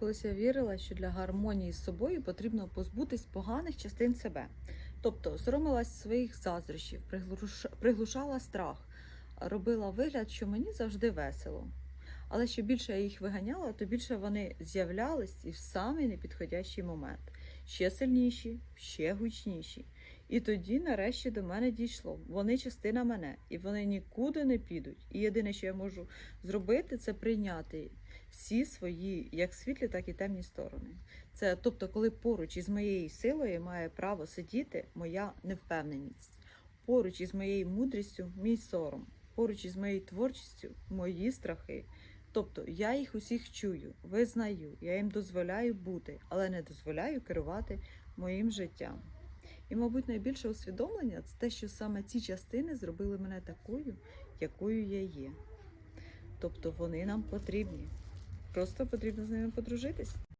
Колись я вірила, що для гармонії з собою потрібно позбутись поганих частин себе. Тобто соромилась своїх заздрощів, приглуш- приглушала страх, робила вигляд, що мені завжди весело. Але що більше я їх виганяла, то більше вони з'являлись і в самий непідходящий момент. Ще сильніші, ще гучніші. І тоді, нарешті, до мене дійшло. Вони частина мене, і вони нікуди не підуть. І єдине, що я можу зробити, це прийняти всі свої, як світлі, так і темні сторони. Це тобто, коли поруч із моєю силою має право сидіти моя невпевненість, поруч із моєю мудрістю мій сором, поруч із моєю творчістю мої страхи. Тобто я їх усіх чую, визнаю, я їм дозволяю бути, але не дозволяю керувати моїм життям. І, мабуть, найбільше усвідомлення це те, що саме ці частини зробили мене такою, якою я є. Тобто вони нам потрібні. Просто потрібно з ними подружитись.